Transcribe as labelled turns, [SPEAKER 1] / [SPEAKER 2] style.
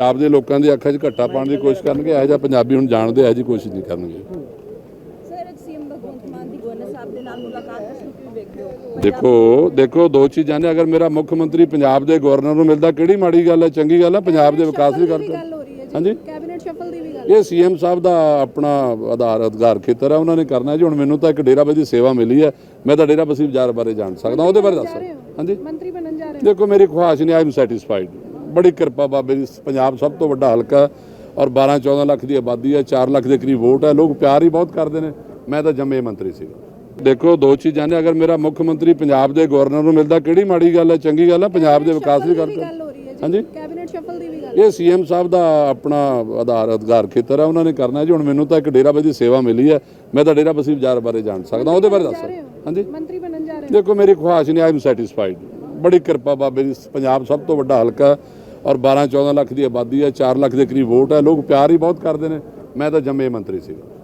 [SPEAKER 1] ਪੰਜਾਬ ਦੇ ਲੋਕਾਂ ਦੀ ਅੱਖਾਂ 'ਚ ਘੱਟਾ ਪਾਉਣ ਦੀ ਕੋਸ਼ਿਸ਼ ਕਰਨਗੇ ਇਹੋ ਜਿਹਾ ਪੰਜਾਬੀ ਹੁਣ ਜਾਣਦੇ ਇਹੋ ਜਿਹੀ ਕੋਸ਼ਿਸ਼ ਨਹੀਂ ਕਰਨਗੇ। ਦੇਖੋ ਦੇਖੋ ਦੋ ਚੀਜ਼ਾਂ ਨੇ ਅਗਰ ਮੇਰਾ ਮੁੱਖ ਮੰਤਰੀ ਪੰਜਾਬ ਦੇ ਗਵਰਨਰ ਨੂੰ ਮਿਲਦਾ ਕਿਹੜੀ ਮਾੜੀ ਗੱਲ ਹੈ ਚੰਗੀ ਗੱਲ ਹੈ ਪੰਜਾਬ ਦੇ ਵਿਕਾਸ ਦੀ ਗੱਲ ਹਾਂਜੀ?
[SPEAKER 2] ਕੈਬਨਿਟ ਸ਼ਫਲ ਦੀ ਵੀ ਗੱਲ
[SPEAKER 1] ਇਹ ਸੀਐਮ ਸਾਹਿਬ ਦਾ ਆਪਣਾ ਆਧਾਰ ਅਧਿਕਾਰ ਖੇਤਰ ਹੈ ਉਹਨਾਂ ਨੇ ਕਰਨਾ ਹੈ ਜੀ। ਹੁਣ ਮੈਨੂੰ ਤਾਂ ਇੱਕ ਡੇਰਾਬੱਦੀ ਸੇਵਾ ਮਿਲੀ ਹੈ। ਮੈਂ ਤਾਂ ਡੇਰਾਬੱਸੀ ਬਾਜ਼ਾਰ ਬਾਰੇ ਜਾਣ ਸਕਦਾ ਉਹਦੇ ਬਾਰੇ ਦੱਸ। ਹਾਂਜੀ?
[SPEAKER 2] ਮੰਤਰੀ ਬਣਨ ਜਾ ਰਹੇ
[SPEAKER 1] ਦੇਖੋ ਮੇਰੀ ਖੁਆਇਸ਼ ਨਹੀਂ ਆਈ ਐਮ ਸੈਟੀਸਫਾਈਡ ਬੜੀ ਕਿਰਪਾ ਬਾਬੇ ਦੀ। ਪੰਜਾਬ ਸਭ ਤੋਂ ਵੱਡਾ ਹਲਕਾ ਔਰ 12 14 ਲੱਖ ਦੀ ਆਬਾਦੀ ਹੈ 4 ਲੱਖ ਦੇ ਕਰੀਬ ਵੋਟ ਹੈ। ਲੋਕ ਪਿਆਰ ਹੀ ਬਹੁਤ ਕਰਦੇ ਨੇ। ਮੈਂ ਤਾਂ ਜੰਮੇ ਮੰਤਰੀ ਸੀਗਾ ਦੇਖੋ ਦੋ ਚੀਜ਼ਾਂ ਨੇ। ਅਗਰ ਮੇਰਾ ਮੁੱਖ ਮੰਤਰੀ ਪੰਜਾਬ ਦੇ ਗਵਰਨਰ ਨੂੰ ਮਿਲਦਾ ਕਿਹੜੀ ਮਾੜੀ ਗੱਲ ਹੈ ਚੰਗੀ ਗੱਲ ਹੈ ਪੰਜਾਬ ਦੇ ਵਿਕਾਸ ਦੀ ਗੱਲ ਹਾਂਜੀ?
[SPEAKER 2] ਕੈਬਨਿਟ ਸ਼ਫਲ ਦੀ ਵੀ ਗੱਲ
[SPEAKER 1] ਇਹ ਸੀਐਮ ਸਾਹਿਬ ਦਾ ਆਪਣਾ ਆਧਾਰ ਅਧਿਕਾਰ ਖੇਤਰ ਹੈ। ਉਹਨਾਂ ਨੇ ਕਰਨਾ ਜੀ। ਹੁਣ ਮੈਨੂੰ ਤਾਂ ਇੱਕ ਡੇਰਾਬੱਦੀ ਸੇਵਾ ਮਿਲੀ ਹੈ। ਮੈਂ ਤਾਂ ਡੇਰਾਬੱਸੀ ਬਾਜ਼ਾਰ ਬਾਰੇ ਜਾਣ ਸਕਦਾ। ਉਹਦੇ ਬਾਰੇ ਦੱਸ। ਹਾਂਜੀ?
[SPEAKER 2] ਮੰਤਰੀ ਬਣਨ ਜਾ ਰਹੇ
[SPEAKER 1] ਦੇਖੋ ਮੇਰੀ ਖੁਆਇਸ਼ ਨਹੀਂ ਆਈ ਐਮ ਸੈਟੀਸਫਾਈਡ ਬੜੀ ਕਿਰਪਾ ਬਾਬੇ ਦੀ। ਪੰਜਾਬ ਸਭ ਤੋਂ ਵੱਡਾ ਹਲਕਾ ਔਰ 12 14 ਲੱਖ ਦੀ ਆਬਾਦੀ ਹੈ 4 ਲੱਖ ਦੇ ਕਰੀਬ ਵੋਟ ਹੈ। ਲੋਕ ਪਿਆਰ ਹੀ ਬਹੁਤ ਕਰਦੇ ਨੇ। ਮੈਂ ਤਾਂ ਜੰਮੇ ਮੰਤਰੀ ਸੀਗਾ